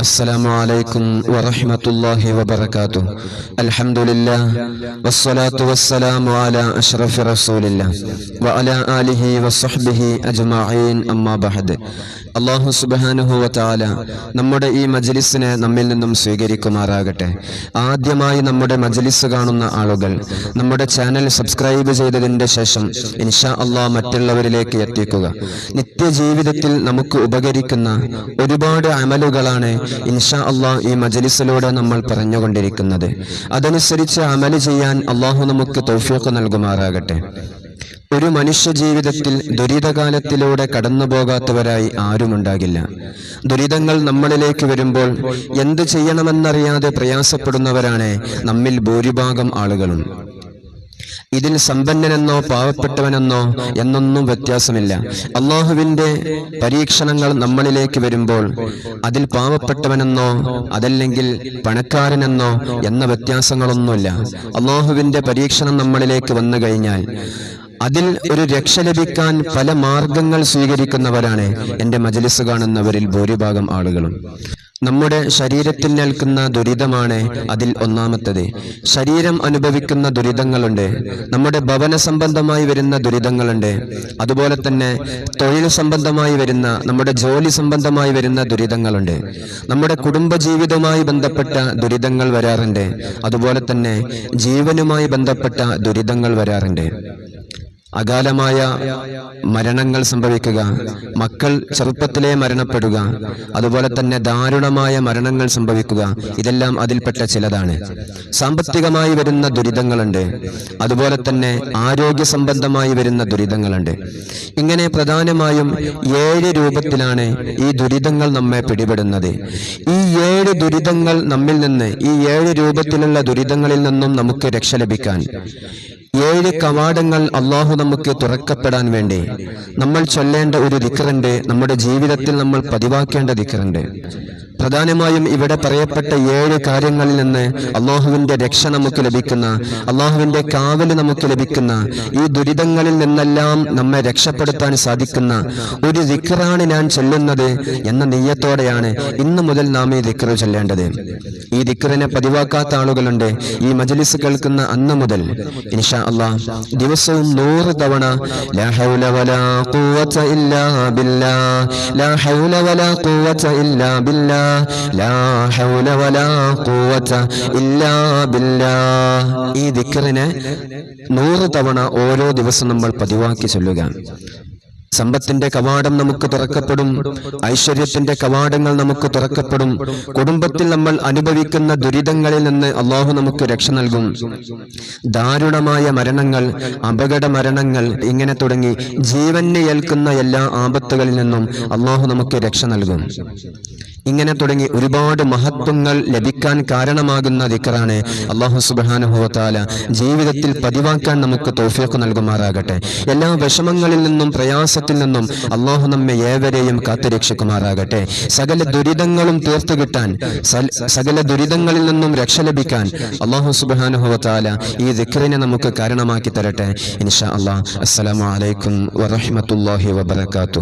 السلام عليكم ورحمة الله وبركاته. الحمد لله والصلاة والسلام على أشرف رسول الله وعلى آله وصحبه أجمعين. أما بعد അള്ളാഹു സുബാനുഹു വത്താല നമ്മുടെ ഈ മജലിസിനെ നമ്മിൽ നിന്നും സ്വീകരിക്കുമാറാകട്ടെ. ആദ്യമായി നമ്മുടെ മജലിസ് കാണുന്ന ആളുകൾ നമ്മുടെ ചാനൽ സബ്സ്ക്രൈബ് ചെയ്തതിന്റെ ശേഷം ഇൻഷാ അള്ളാഹ് മറ്റുള്ളവരിലേക്ക് എത്തിക്കുക. നിത്യജീവിതത്തിൽ നമുക്ക് ഉപകരിക്കുന്ന ഒരുപാട് അമലുകളാണ് ഇൻഷാ അള്ളാഹ് ഈ മജലിസിലൂടെ നമ്മൾ പറഞ്ഞുകൊണ്ടിരിക്കുന്നത്. അതനുസരിച്ച് അമൽ ചെയ്യാൻ അള്ളാഹു നമുക്ക് തൗഫീഖ് നൽകുമാറാകട്ടെ. ഒരു മനുഷ്യ ജീവിതത്തിൽ ദുരിതകാലത്തിലൂടെ കടന്നു പോകാത്തവരായി ആരുമുണ്ടാകില്ല. ദുരിതങ്ങൾ നമ്മളിലേക്ക് വരുമ്പോൾ എന്ത് ചെയ്യണമെന്നറിയാതെ പ്രയാസപ്പെടുന്നവരാണ് നമ്മിൽ ഭൂരിഭാഗം ആളുകളും. ഇതിൽ സമ്പന്നനെന്നോ പാവപ്പെട്ടവനെന്നോ എന്നൊന്നും വ്യത്യാസമില്ല. അള്ളാഹുവിന്റെ പരീക്ഷണങ്ങൾ നമ്മളിലേക്ക് വരുമ്പോൾ അതിൽ പാവപ്പെട്ടവനെന്നോ അതല്ലെങ്കിൽ പണക്കാരനെന്നോ എന്ന വ്യത്യാസങ്ങളൊന്നുമില്ല. അള്ളാഹുവിന്റെ പരീക്ഷണം നമ്മളിലേക്ക് വന്നു കഴിഞ്ഞാൽ അതിൽ ഒരു രക്ഷ ലഭിക്കാൻ പല മാർഗങ്ങൾ സ്വീകരിക്കുന്നവരാണ് എന്റെ മജലിസ് കാണുന്നവരിൽ ഭൂരിഭാഗം ആളുകളും. നമ്മുടെ ശരീരത്തിൽ നിൽക്കുന്ന ദുരിതമാണ് അതിൽ ഒന്നാമത്തത്. ശരീരം അനുഭവിക്കുന്ന ദുരിതങ്ങളുണ്ട്. നമ്മുടെ ഭവന സംബന്ധമായി വരുന്ന ദുരിതങ്ങളുണ്ട്. അതുപോലെ തന്നെ തൊഴിൽ സംബന്ധമായി വരുന്ന നമ്മുടെ ജോലി സംബന്ധമായി വരുന്ന ദുരിതങ്ങളുണ്ട്. നമ്മുടെ കുടുംബജീവിതവുമായി ബന്ധപ്പെട്ട ദുരിതങ്ങൾ വരാറുണ്ട്. അതുപോലെ തന്നെ ജീവനുമായി ബന്ധപ്പെട്ട ദുരിതങ്ങൾ വരാറുണ്ട്. അകാലമായ മരണങ്ങൾ സംഭവിക്കുക മക്കൾ ചെറുപ്പത്തിലേ മരണപ്പെടുക അതുപോലെ തന്നെ ദാരുണമായ മരണങ്ങൾ സംഭവിക്കുക ഇതെല്ലാം അതിൽപ്പെട്ട ചിലതാണ്. സാമ്പത്തികമായി വരുന്ന ദുരിതങ്ങളുണ്ട് അതുപോലെ തന്നെ ആരോഗ്യ സംബന്ധമായി വരുന്ന ദുരിതങ്ങളുണ്ട്. ഇങ്ങനെ പ്രധാനമായും ഏഴ് രൂപത്തിലാണ് ഈ ദുരിതങ്ങൾ നമ്മെ പിടിപെടുന്നത്. ഈ ഏഴ് ദുരിതങ്ങൾ നമ്മിൽ നിന്ന് ഈ ഏഴ് രൂപത്തിലുള്ള ദുരിതങ്ങളിൽ നിന്നും നമുക്ക് രക്ഷ ലഭിക്കാൻ ഏഴ് കവാടങ്ങൾ അള്ളാഹു നമുക്ക് തുറക്കപ്പെടാൻ വേണ്ടി? നമ്മൾ ചൊല്ലേണ്ട ഒരു ദിക്കറുണ്ട് നമ്മുടെ ജീവിതത്തിൽ നമ്മൾ പതിവാക്കേണ്ട ദിക്കറുണ്ട് പ്രധാനമായും ഇവിടെ പറയപ്പെട്ട ഏഴ് കാര്യങ്ങളിൽ നിന്ന് അള്ളാഹുവിന്റെ രക്ഷ നമുക്ക് ലഭിക്കുന്ന അള്ളാഹുവിന്റെ കാവൽ നമുക്ക് ലഭിക്കുന്ന ഈ ദുരിതങ്ങളിൽ നിന്നെല്ലാം നമ്മെ രക്ഷപ്പെടുത്താൻ സാധിക്കുന്ന ഒരു ദിക്കറാണ് ഞാൻ ചൊല്ലുന്നത് എന്ന നെയ്യത്തോടെയാണ് ഇന്ന് മുതൽ നാം ഈ ദിക്കറ് ചൊല്ലേണ്ടത്. ഈ ദിക്കറിനെ പതിവാക്കാത്ത ആളുകളുണ്ട്. ഈ മജലിസ് കേൾക്കുന്ന അന്ന് മുതൽ ഇൻഷാ അള്ളാഹ് ദിവസവും നൂറ് തവണ ലാ ഹൗല വലാ ഖുവത ഇല്ലാ ലാ ഹൗല വലാ ഖുവത ഇല്ലാ ബില്ലാ ലാ ഹൗല വലാ ഖുവത ഇല്ലാ ബില്ലാ. ഈ ദിക്റിനെ നൂറ് തവണ ഓരോ ദിവസം നമ്മൾ പതിവാക്കി ചൊല്ലുക. സമ്പത്തിന്റെ കവാടം നമുക്ക് തുറക്കപ്പെടും ഐശ്വര്യത്തിന്റെ കവാടങ്ങൾ നമുക്ക് തുറക്കപ്പെടും. കുടുംബത്തിൽ നമ്മൾ അനുഭവിക്കുന്ന ദുരിതങ്ങളിൽ നിന്ന് അള്ളാഹു നമുക്ക് രക്ഷ നൽകും. ദാരുണമായ മരണങ്ങൾ അപകട മരണങ്ങൾ ഇങ്ങനെ തുടങ്ങി ജീവന് ഏൽക്കുന്ന എല്ലാ ആപത്തുകളിൽ നിന്നും അള്ളാഹു നമുക്ക് രക്ഷ നൽകും. ഇങ്ങനെ തുടങ്ങി ഒരുപാട് മഹത്വങ്ങൾ ലഭിക്കാൻ കാരണമാകുന്ന ദിക്കറാണ് അള്ളാഹു സുബാനുഭവത്താല ജീവിതത്തിൽ പതിവാക്കാൻ നമുക്ക് തോഫിയൊക്കെ നൽകുമാറാകട്ടെ. എല്ലാ വിഷമങ്ങളിൽ നിന്നും പ്രയാസത്തിൽ നിന്നും അള്ളാഹു നമ്മെ ഏവരെയും കാത്തുരക്ഷിക്കുമാറാകട്ടെ സകല ദുരിതങ്ങളും തീർത്തു കിട്ടാൻ സകല ദുരിതങ്ങളിൽ നിന്നും രക്ഷ ലഭിക്കാൻ അള്ളാഹു സുബാനുഭവത്താല ഈ ദിക്കറിനെ നമുക്ക് കാരണമാക്കി തരട്ടെ. ഇൻഷാ അള്ളാഹ്. അസ്സലാമലൈക്കും വറഹമത്തല്ലാഹി വബർക്കാത്തു